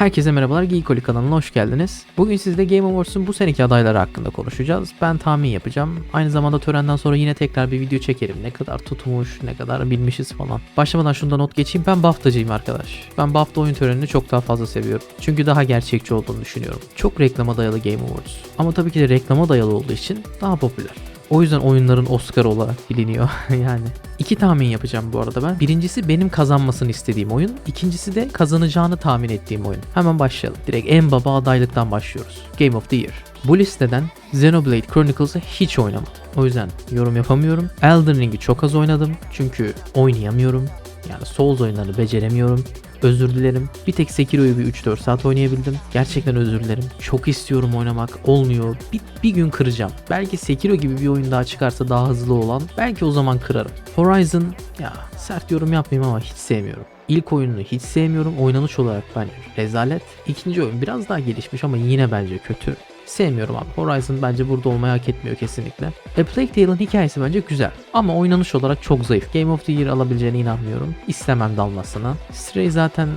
Herkese merhabalar Geekoli kanalına hoş geldiniz. Bugün sizde Game Awards'un bu seneki adayları hakkında konuşacağız. Ben tahmin yapacağım. Aynı zamanda törenden sonra yine tekrar bir video çekerim. Ne kadar tutmuş, ne kadar bilmişiz falan. Başlamadan şunda not geçeyim. Ben BAFTA'cıyım arkadaş. Ben BAFTA oyun törenini çok daha fazla seviyorum. Çünkü daha gerçekçi olduğunu düşünüyorum. Çok reklama dayalı Game Awards. Ama tabii ki de reklama dayalı olduğu için daha popüler. O yüzden oyunların Oscar olarak biliniyor yani. İki tahmin yapacağım bu arada ben. Birincisi benim kazanmasını istediğim oyun. İkincisi de kazanacağını tahmin ettiğim oyun. Hemen başlayalım. Direkt en baba adaylıktan başlıyoruz. Game of the Year. Bu listeden Xenoblade Chronicles'ı hiç oynamadım. O yüzden yorum yapamıyorum. Elden Ring'i çok az oynadım. Çünkü oynayamıyorum. Yani Souls oyunlarını beceremiyorum. Özür dilerim. Bir tek Sekiro'yu bir 3-4 saat oynayabildim. Gerçekten özür dilerim. Çok istiyorum oynamak. Olmuyor. Bir, bir gün kıracağım. Belki Sekiro gibi bir oyun daha çıkarsa daha hızlı olan. Belki o zaman kırarım. Horizon ya sert yorum yapmayayım ama hiç sevmiyorum. İlk oyununu hiç sevmiyorum. Oynanış olarak bence rezalet. İkinci oyun biraz daha gelişmiş ama yine bence kötü. Sevmiyorum abi. Horizon bence burada olmayı hak etmiyor kesinlikle. A Plague Tale'ın hikayesi bence güzel. Ama oynanış olarak çok zayıf. Game of the Year alabileceğine inanmıyorum. İstemem dalmasına. Stray zaten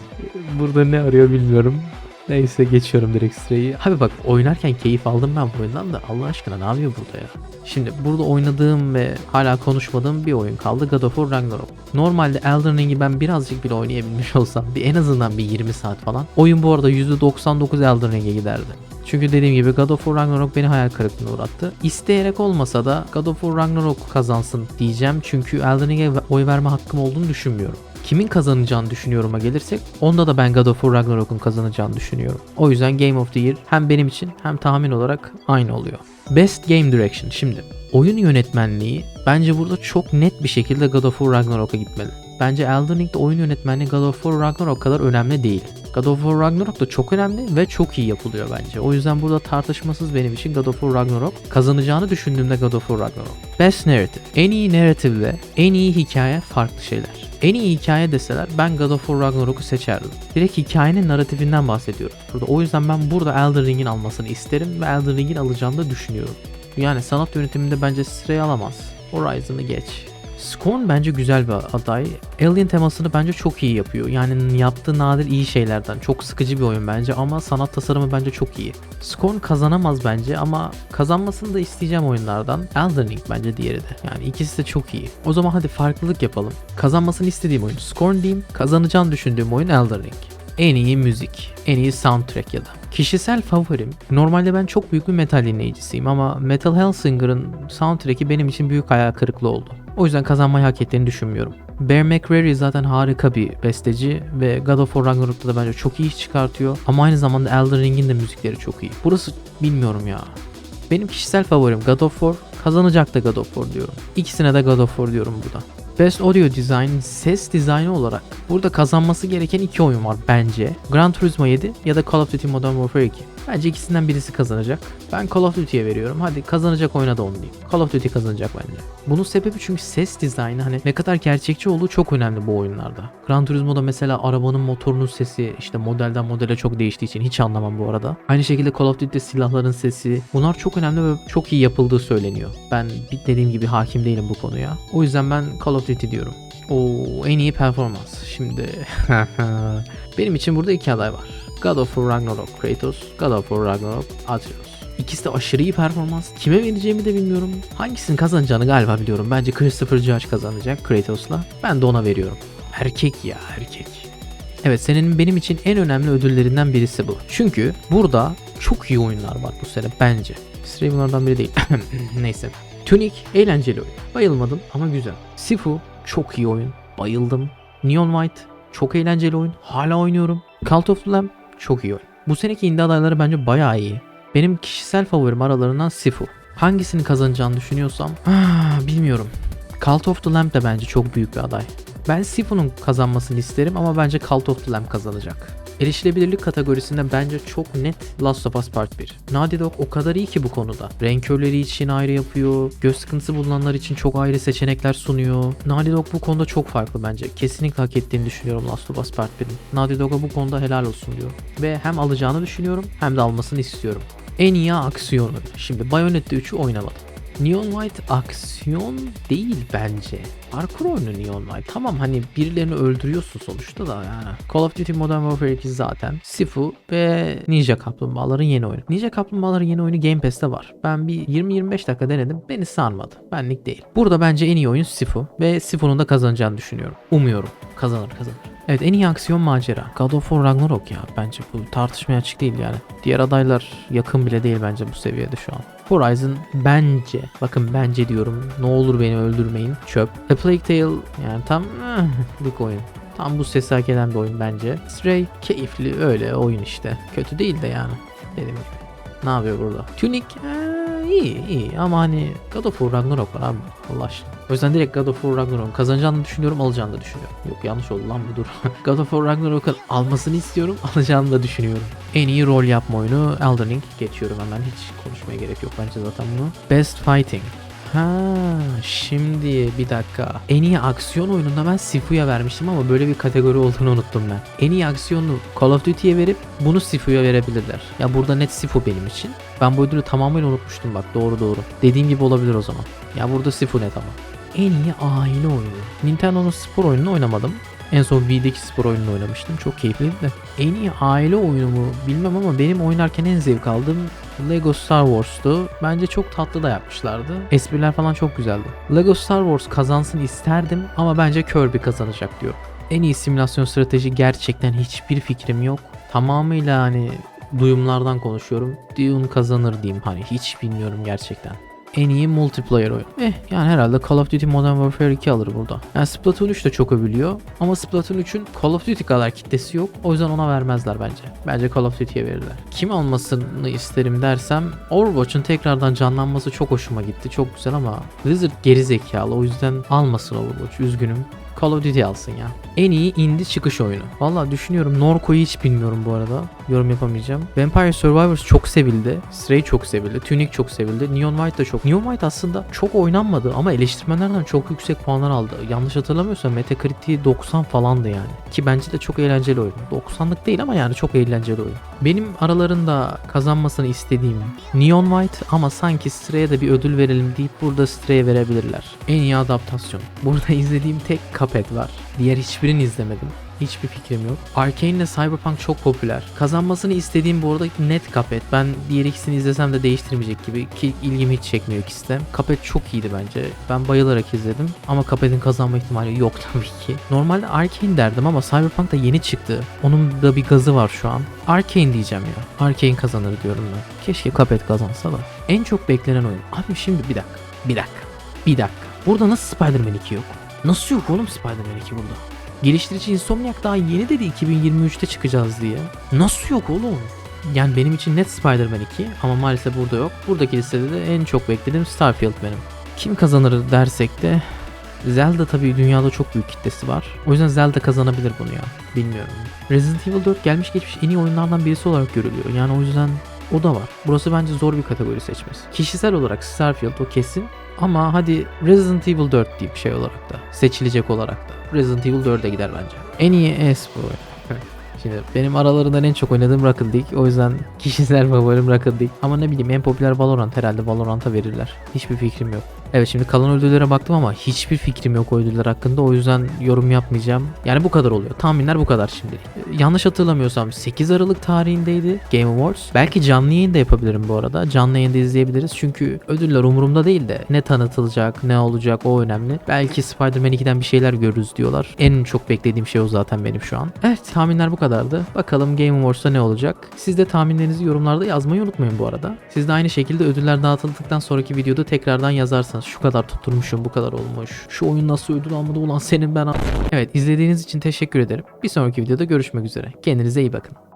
burada ne arıyor bilmiyorum. Neyse geçiyorum direkt Stray'i. Abi bak oynarken keyif aldım ben bu oyundan da Allah aşkına ne yapıyor burada ya? Şimdi burada oynadığım ve hala konuşmadığım bir oyun kaldı God of War Ragnarok. Normalde Elden Ring'i ben birazcık bile oynayabilmiş olsam bir en azından bir 20 saat falan. Oyun bu arada %99 Elden Ring'e giderdi. Çünkü dediğim gibi God of War Ragnarok beni hayal kırıklığına uğrattı. İsteyerek olmasa da God of War Ragnarok kazansın diyeceğim. Çünkü Elden Ring'e oy verme hakkım olduğunu düşünmüyorum. Kimin kazanacağını düşünüyorum'a gelirsek onda da ben God of War Ragnarok'un kazanacağını düşünüyorum. O yüzden Game of the Year hem benim için hem tahmin olarak aynı oluyor. Best Game Direction şimdi. Oyun yönetmenliği bence burada çok net bir şekilde God of War Ragnarok'a gitmeli. Bence Elden Ring'de oyun yönetmenliği God of War Ragnarok kadar önemli değil. God of War Ragnarok da çok önemli ve çok iyi yapılıyor bence. O yüzden burada tartışmasız benim için God of War Ragnarok. Kazanacağını düşündüğümde God of War Ragnarok. Best Narrative. En iyi narrative ve en iyi hikaye farklı şeyler. En iyi hikaye deseler ben God of War Ragnarok'u seçerdim. Direkt hikayenin narratifinden bahsediyorum. Burada. O yüzden ben burada Elden Ring'in almasını isterim ve Elden Ring'in alacağını da düşünüyorum. Yani sanat yönetiminde bence Stray alamaz. Horizon'ı geç. Scorn bence güzel bir aday. Alien temasını bence çok iyi yapıyor. Yani yaptığı nadir iyi şeylerden. Çok sıkıcı bir oyun bence ama sanat tasarımı bence çok iyi. Scorn kazanamaz bence ama kazanmasını da isteyeceğim oyunlardan. Elden Ring bence diğeri de. Yani ikisi de çok iyi. O zaman hadi farklılık yapalım. Kazanmasını istediğim oyun Scorn diyeyim. Kazanacağını düşündüğüm oyun Elden Ring. En iyi müzik, en iyi soundtrack ya da. Kişisel favorim, normalde ben çok büyük bir metal dinleyicisiyim ama Metal Hellsinger'ın soundtrack'i benim için büyük hayal kırıklığı oldu. O yüzden kazanmayı hak ettiğini düşünmüyorum. Bear McCreary zaten harika bir besteci ve God of War Ragnarok'ta da bence çok iyi çıkartıyor. Ama aynı zamanda Elden Ring'in de müzikleri çok iyi. Burası bilmiyorum ya. Benim kişisel favorim God of War. Kazanacak da God of War diyorum. İkisine de God of War diyorum burada. Best Audio Design, ses dizaynı olarak burada kazanması gereken iki oyun var bence. Gran Turismo 7 ya da Call of Duty Modern Warfare 2. Bence ikisinden birisi kazanacak. Ben Call of Duty'ye veriyorum. Hadi kazanacak oyuna da onu diyeyim. Call of Duty kazanacak bence. Bunun sebebi çünkü ses dizaynı hani ne kadar gerçekçi olduğu çok önemli bu oyunlarda. Gran Turismo'da mesela arabanın motorunun sesi işte modelden modele çok değiştiği için hiç anlamam bu arada. Aynı şekilde Call of Duty'de silahların sesi bunlar çok önemli ve çok iyi yapıldığı söyleniyor. Ben dediğim gibi hakim değilim bu konuya. O yüzden ben Call of Duty diyorum. O en iyi performans. Şimdi benim için burada iki aday var. God of Ragnarok Kratos, God of Ragnarok Atreus. İkisi de aşırı iyi performans. Kime vereceğimi de bilmiyorum. Hangisinin kazanacağını galiba biliyorum. Bence Christopher Judge kazanacak Kratos'la. Ben de ona veriyorum. Erkek ya erkek. Evet senin benim için en önemli ödüllerinden birisi bu. Çünkü burada çok iyi oyunlar var bu sene bence. Stray bunlardan biri değil. Neyse. Tunic eğlenceli oyun. Bayılmadım ama güzel. Sifu çok iyi oyun. Bayıldım. Neon White çok eğlenceli oyun. Hala oynuyorum. Cult of the Lamb çok iyi. Bu seneki indie adayları bence bayağı iyi. Benim kişisel favorim aralarından Sifu. Hangisini kazanacağını düşünüyorsam ah, bilmiyorum. Cult of the Lamb de bence çok büyük bir aday. Ben Sifu'nun kazanmasını isterim ama bence Cult of the Lamb kazanacak. Erişilebilirlik kategorisinde bence çok net Last of Us Part 1. Naughty Dog o kadar iyi ki bu konuda. Renkörleri için ayrı yapıyor, göz sıkıntısı bulunanlar için çok ayrı seçenekler sunuyor. Naughty Dog bu konuda çok farklı bence. Kesinlikle hak ettiğini düşünüyorum Last of Us Part 1'in. Naughty Dog'a bu konuda helal olsun diyor. Ve hem alacağını düşünüyorum hem de almasını istiyorum. En iyi aksiyon oyunu. Şimdi Bayonetta 3'ü oynamadım. Neon White aksiyon değil bence. Parkur oyunu Neon White. Tamam hani birilerini öldürüyorsun sonuçta da yani. Call of Duty Modern Warfare 2 zaten. Sifu ve Ninja Kaplumbağaların yeni oyunu. Ninja Kaplumbağaların yeni oyunu Game Pass'te var. Ben bir 20-25 dakika denedim. Beni sarmadı. Benlik değil. Burada bence en iyi oyun Sifu. Ve Sifu'nun da kazanacağını düşünüyorum. Umuyorum. Kazanır kazanır. Evet en iyi aksiyon macera. God of War Ragnarok ya bence bu tartışmaya açık değil yani. Diğer adaylar yakın bile değil bence bu seviyede şu an. Horizon bence, bakın bence diyorum ne olur beni öldürmeyin çöp. A Plague Tale yani tam eh, lik oyun. Tam bu sesi hak eden bir oyun bence. Stray keyifli öyle oyun işte. Kötü değil de yani. Gibi. Ne yapıyor burada? Tunic ee, iyi iyi ama hani God of War Ragnarok var abi Allah aşkına. O yüzden direkt God of War Ragnarok'un kazanacağını düşünüyorum alacağını da düşünüyorum. Yok yanlış oldu lan bu dur. God of War Ragnarok'un almasını istiyorum alacağını da düşünüyorum. En iyi rol yapma oyunu Elden Ring. Geçiyorum hemen hiç konuşmaya gerek yok bence zaten bunu. Best Fighting. Ha, şimdi bir dakika. En iyi aksiyon oyununda ben Sifu'ya vermiştim ama böyle bir kategori olduğunu unuttum ben. En iyi aksiyonu Call of Duty'ye verip bunu Sifu'ya verebilirler. Ya burada net Sifu benim için. Ben bu ödülü tamamıyla unutmuştum bak doğru doğru. Dediğim gibi olabilir o zaman. Ya burada Sifu net ama. En iyi aile oyunu. Nintendo'nun spor oyununu oynamadım. En son Wii'deki spor oyununu oynamıştım. Çok keyifliydi de. En iyi aile oyunu mu bilmem ama benim oynarken en zevk aldığım Lego Star Wars'tu. Bence çok tatlı da yapmışlardı. Espriler falan çok güzeldi. Lego Star Wars kazansın isterdim ama bence Kirby kazanacak diyor. En iyi simülasyon strateji gerçekten hiçbir fikrim yok. Tamamıyla hani duyumlardan konuşuyorum. Dune kazanır diyeyim hani hiç bilmiyorum gerçekten en iyi multiplayer oyun. Eh yani herhalde Call of Duty Modern Warfare 2 alır burada. Yani Splatoon 3 de çok övülüyor ama Splatoon 3'ün Call of Duty kadar kitlesi yok. O yüzden ona vermezler bence. Bence Call of Duty'ye verirler. Kim almasını isterim dersem Overwatch'un tekrardan canlanması çok hoşuma gitti. Çok güzel ama Blizzard geri zekalı o yüzden almasın Overwatch. Üzgünüm. Call of Duty alsın ya. En iyi indie çıkış oyunu. Valla düşünüyorum. Norco'yu hiç bilmiyorum bu arada. Yorum yapamayacağım. Vampire Survivors çok sevildi. Stray çok sevildi. Tunic çok sevildi. Neon White da çok. Neon White aslında çok oynanmadı ama eleştirmenlerden çok yüksek puanlar aldı. Yanlış hatırlamıyorsam Metacritic'i 90 falandı yani. Ki bence de çok eğlenceli oyun. 90'lık değil ama yani çok eğlenceli oyun. Benim aralarında kazanmasını istediğim Neon White ama sanki Stray'e de bir ödül verelim deyip burada Stray'e verebilirler. En iyi adaptasyon. Burada izlediğim tek Cuphead var. Diğer hiçbirini izlemedim. Hiçbir fikrim yok. Arcane ile Cyberpunk çok popüler. Kazanmasını istediğim bu arada net Cuphead. Ben diğer ikisini izlesem de değiştirmeyecek gibi ki ilgimi hiç çekmiyor ikisi de. Cuphead çok iyiydi bence. Ben bayılarak izledim ama Cuphead'in kazanma ihtimali yok tabii ki. Normalde Arcane derdim ama Cyberpunk da yeni çıktı. Onun da bir gazı var şu an. Arcane diyeceğim ya. Arcane kazanır diyorum ben. Keşke Cuphead kazansa da. En çok beklenen oyun. Abi şimdi bir dakika. Bir dakika. Bir dakika. Burada nasıl Spider-Man 2 yok? Nasıl yok oğlum Spider-Man 2 burada? Geliştirici Insomniac daha yeni dedi 2023'te çıkacağız diye. Nasıl yok oğlum? Yani benim için net Spider-Man 2 ama maalesef burada yok. Buradaki listede de en çok beklediğim Starfield benim. Kim kazanır dersek de Zelda tabii dünyada çok büyük kitlesi var. O yüzden Zelda kazanabilir bunu ya. Bilmiyorum. Resident Evil 4 gelmiş geçmiş en iyi oyunlardan birisi olarak görülüyor. Yani o yüzden o da var. Burası bence zor bir kategori seçmesi. Kişisel olarak Starfield o kesin. Ama hadi Resident Evil 4 deyip şey olarak da seçilecek olarak da Resident Evil 4'e gider bence. En iyi e-spor. Şimdi benim aralarından en çok oynadığım Rocket League. O yüzden kişisel favorim Rocket League. Ama ne bileyim en popüler Valorant herhalde Valorant'a verirler. Hiçbir fikrim yok. Evet şimdi kalan ödüllere baktım ama hiçbir fikrim yok o ödüller hakkında. O yüzden yorum yapmayacağım. Yani bu kadar oluyor. Tahminler bu kadar şimdi. Yanlış hatırlamıyorsam 8 Aralık tarihindeydi Game Awards. Belki canlı yayın da yapabilirim bu arada. Canlı yayında izleyebiliriz. Çünkü ödüller umurumda değil de ne tanıtılacak ne olacak o önemli. Belki Spider-Man 2'den bir şeyler görürüz diyorlar. En çok beklediğim şey o zaten benim şu an. Evet tahminler bu kadardı. Bakalım Game Awards'ta ne olacak? Siz de tahminlerinizi yorumlarda yazmayı unutmayın bu arada. Siz de aynı şekilde ödüller dağıtıldıktan sonraki videoda tekrardan yazarsanız şu kadar tutturmuşum bu kadar olmuş. Şu oyun nasıl ödül almadı ulan senin ben Evet izlediğiniz için teşekkür ederim. Bir sonraki videoda görüşmek üzere. Kendinize iyi bakın.